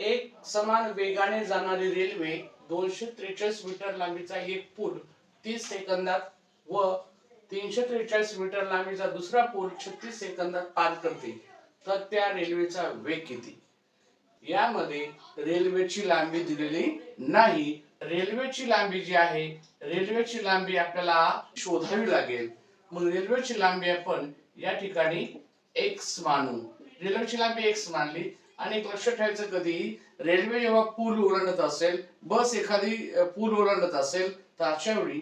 एक समान वेगाने जाणारी रेल्वे दोनशे त्रेचाळीस मीटर लांबीचा एक पूल तीस सेकंदात व तीनशे त्रेचाळीस मीटर लांबीचा दुसरा पूल छत्तीस सेकंदात पार करते. तर त्या रेल्वेचा वेग किती? यामध्ये रेल्वेची लांबी दिलेली नाही. रेल्वेची लांबी जी आहे रेल्वेची लांबी आपल्याला शोधावी लागेल. मग रेल्वेची लांबी आपण या ठिकाणी एक्स मानू. रेल्वेची लांबी एक्स मानली आणि एक लक्षात ठेवायचं कधी रेल्वे जेव्हा पूल ओलांडत असेल बस एखादी पूल ओलांडत असेल तर अशा वेळी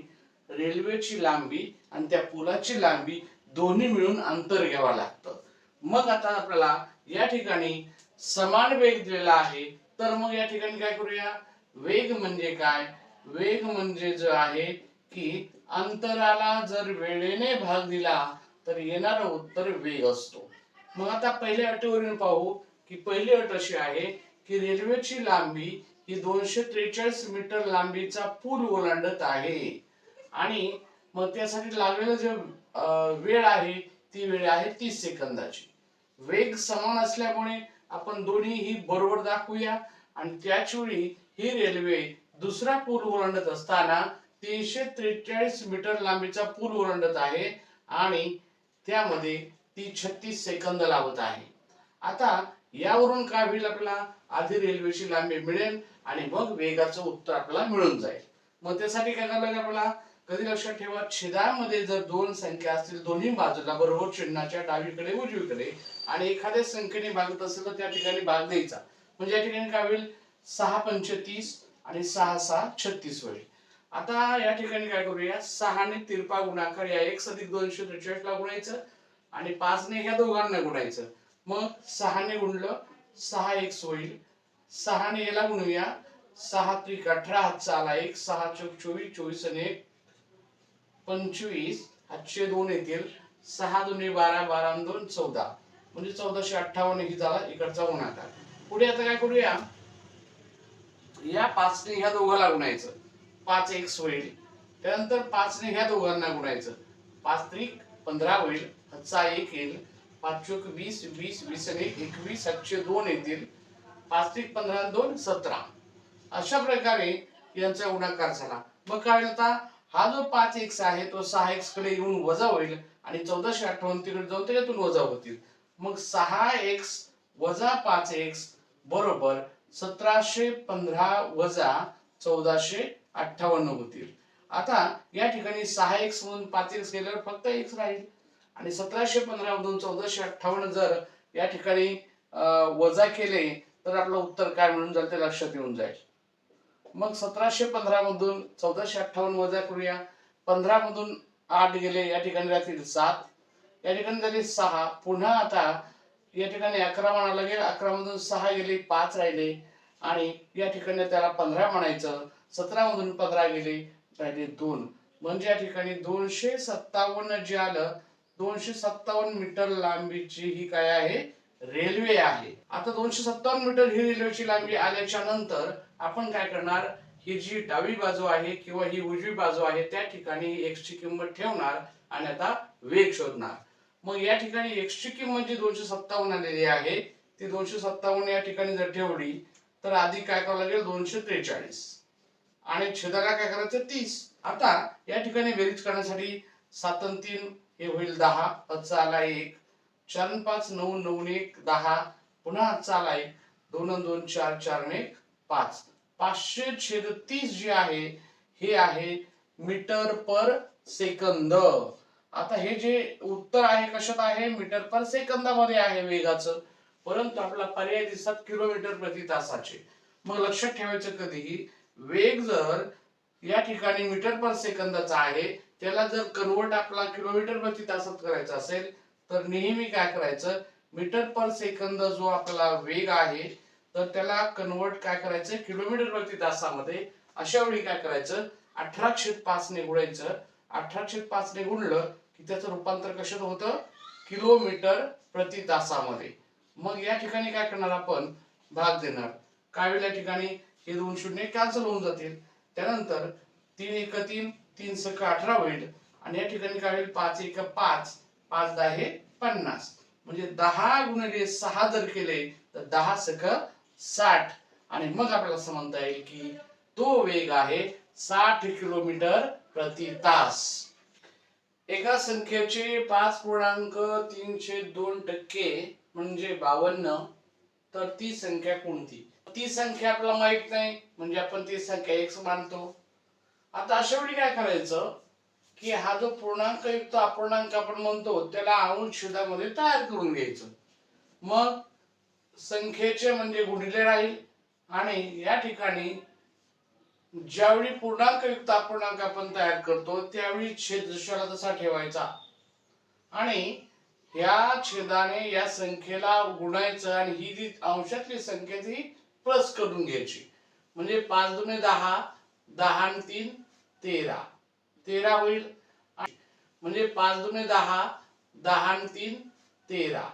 रेल्वेची लांबी आणि त्या पुलाची लांबी दोन्ही मिळून अंतर घ्यावं लागतं. मग आता आपल्याला या ठिकाणी समान वेग दिलेला आहे तर मग या ठिकाणी काय करूया? वेग म्हणजे काय? वेग म्हणजे जो आहे की अंतराला जर वेळेने भाग दिला तर येणारा उत्तर वेग असतो. मग आता पहिल्या अटीवरून पाहू की पहिली अट अशी आहे की रेल्वेची लांबी ही दोनशे त्रेचाळीस मीटर लांबीचा पूल ओलांडत आहे. आणि मग त्यासाठी लागलेलं जे वेळ आहे ती वेळ आहे तीस सेकंदाची. वेग समान असल्यामुळे आपण दोन्हीही बरोबर दाखवूया. आणि त्याच वेळी ही रेल्वे दुसरा पूल ओलांडत असताना तीनशे त्रेचाळीस मीटर लांबीचा पूल ओलांडत आहे आणि त्यामध्ये ती छत्तीस सेकंद लावत आहे. आता यावरून काय होईल आपल्याला? आधी रेल्वेची लांबी मिळेल आणि मग वेगाचं उत्तर आपल्याला मिळून जाईल. मग त्यासाठी काय करायला लागेल आपल्याला? कधी लक्षात ठेवा छेदामध्ये जर दोन संख्या असतील दोन्ही बाजूला बरोबर चिन्हाच्या डावीकडे उजवीकडे आणि एखाद्या संख्येने भागत असेल तर त्या ठिकाणी भाग द्यायचा. म्हणजे या ठिकाणी काय होईल? सहा पंचतीस आणि सहा सहा छत्तीस होईल. आता या ठिकाणी काय करूया? सहाने तिरपा गुणाकार या एक अधिक दोनशे त्रेचाळीस ला गुणायचं आणि पाचने ह्या दोघांना गुणायचं. मग सहाने गुणलं सहा एक होईल. सहाने याला गुणूया. सहा त्रिक अठरा हातचा आला एक. सहा चौक चोवीस चोवीस आणि एक. पंचवीस हातशे दोन येतील. सहा दोन्ही बारा बारा दोन चौदा. म्हणजे चौदाशे अठ्ठावन्न ही झाला इकडचा गुणाकार. पुढे आता काय करूया? या पाचने ह्या दोघाला गुणायचं. पाच एक होईल. त्यानंतर पाचने ह्या दोघांना गुणायचं. पाच त्रिक पंधरा होईल. हातचा एक येईल. पाच वीस वीस वीस आणि एक एकवीस सातशे दोन येतील. पाच ते पंधरा दोन सतरा. अशा प्रकारे यांचा गुणाकार झाला. मग काय होता आता? हा जो पाच एक्स आहे तो सहा एक्सकडे येऊन वजा होईल आणि चौदाशे अठ्ठावन्न तिकडे जाऊन त्याच्यातून वजा होतील. मग सहा एक्स वजा पाच एक्स बरोबर सतराशे पंधरा वजा चौदाशे अठ्ठावन्न होतील. आता या ठिकाणी सहा एक्स म्हणून पाच एक्स गेल्यावर फक्त एक्स राहील. आणि सतराशे पंधरा मधून चौदाशे अठ्ठावन्न जर या ठिकाणी वजा केले तर आपलं उत्तर काय म्हणून जाईल? ते लक्षात येऊन जाईल. मग सतराशे पंधरा मधून चौदाशे अठ्ठावन्न वजा करूया. पंधरा मधून आठ गेले या ठिकाणी राहतील सात. या ठिकाणी झाले सहा. पुन्हा आता या ठिकाणी अकरा म्हणायला लागेल. अकरा मधून सहा गेले पाच राहिले. आणि या ठिकाणी त्याला पंधरा म्हणायचं. सतरा मधून पंधरा गेले राहिले दोन. म्हणजे या ठिकाणी दोनशे सत्तावन्न जे आलं दोनशे सत्तावन्न मीटर लांबीची ही काय आहे? रेल्वे आहे. आता दोनशे सत्तावन्न मीटर ही रेल्वेची लांबी आल्याच्यानंतर आपण काय करणार? ही जी डावी बाजू आहे किंवा ही उजवी बाजू आहे त्या ठिकाणी एक्सची किंमत ठेवणार आणि आता वेग शोधणार. मग या ठिकाणी एक्सची किंमत जी दोनशे सत्तावन्न आलेली आहे ती दोनशे सत्तावन्न या ठिकाणी जर ठेवली तर आधी काय करावं लागेल? दोनशे त्रेचाळीस. आणि छेदाला काय करायचं? तीस. आता या ठिकाणी बेरीज करण्यासाठी सातन तीन हे होईल दहा हातचा आला एक. चार पाच नऊ नऊ एक दहा. पुन्हा चाला आला एक. दोन दोन चार चार एक पाच. पाचशे छेद तीस जे आहे हे आहे मीटर पर सेकंद. आता हे जे उत्तर आहे कशात आहे? मीटर पर सेकंदामध्ये आहे वेगाचं. परंतु आपला पर्याय दिसतात किलोमीटर प्रति तासाचे. मग लक्षात ठेवायचं कधीही वेग जर या ठिकाणी मीटर पर सेकंदाचा आहे त्याला जर कन्वर्ट आपला किलोमीटर प्रति तासात करायचा असेल तर नेहमी काय करायचं? मीटर पर सेकंद जो आपला वेग आहे तर त्याला कन्वर्ट काय करायचं? किलोमीटर प्रति तासामध्ये. अशा वेळी काय करायचं? अठराशे पाच ने गुणायचं. अठराशे पाच ने गुणलं की त्याचं रूपांतर कशात होतं? किलोमीटर प्रति तासामध्ये. मग या ठिकाणी काय करणार आपण? भाग देणार. काय या ठिकाणी? हे दोन शून्य कॅन्सल होऊन जातील. त्यानंतर तीन एक तीन तीन सक अठरा होईल. आणि या ठिकाणी काय होईल? पाच एक पाच पाच दहा हे पन्नास. म्हणजे दहा गुणिले सहा जर केले तर दहा सक साठ. आणि मग आपल्याला असं म्हणता येईल की तो वेग आहे साठ किलोमीटर प्रति तास. एका संख्येचे पाच पूर्णांक तीनशे दोन टक्के म्हणजे बावन्न तर ती संख्या कोणती? ती संख्या आपल्याला माहीत नाही. म्हणजे आपण ती संख्या एक मानतो. आता अशा वेळी काय करायचं की हा जो पूर्णांक युक्त अपूर्णांक आपण म्हणतो त्याला अंश छेदामध्ये तयार करून घ्यायचं. मग संख्येचे म्हणजे गुणिले राहील आणि या ठिकाणी ज्यावेळी पूर्णांक युक्त अपूर्णांक आपण तयार करतो त्यावेळी छेद जशाला तसा ठेवायचा? आणि या छेदाने या संख्येला गुणायचं आणि ही जी अंशातली संख्या ती प्लस करून घ्यायची. म्हणजे पाच दुने दहा दहा आणि तीन तेरा. तेरा होईल म्हणजे पाच दुने दहा दहा तीन तेरा.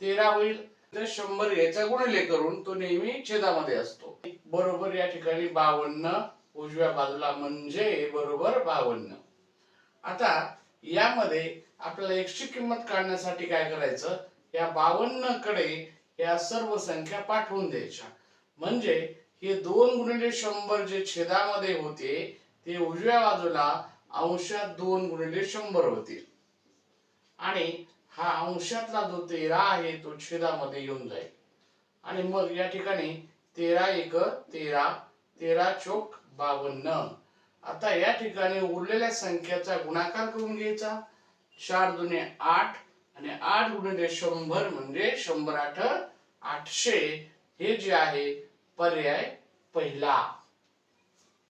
तेरा होईल. तर शंभर याचा गुणिले करून तो नेहमी छेदामध्ये असतो. बरोबर या ठिकाणी बावन्न उजव्या बाजूला म्हणजे बरोबर बावन्न. आता यामध्ये आपल्याला एकशे किंमत काढण्यासाठी काय करायचं? या बावन्नकडे या सर्व संख्या पाठवून द्यायच्या. म्हणजे हे दोन गुणिले शंभर जे छेदामध्ये होते ते उजव्या बाजूला अंशात दोन गुणिले शंभर होतील. आणि हा अंशातला जो तेरा आहे तो छेदामध्ये येऊन जाईल. आणि मग या ठिकाणी तेरा एक तेरा तेरा चोक बावन्न. आता या ठिकाणी उरलेल्या संख्येचा गुणाकार करून घ्यायचा. चार दुने आठ आणि आठ गुणिले शंभर म्हणजे शंभर आठ आठशे. हे जे आहे पर्याय पहिला.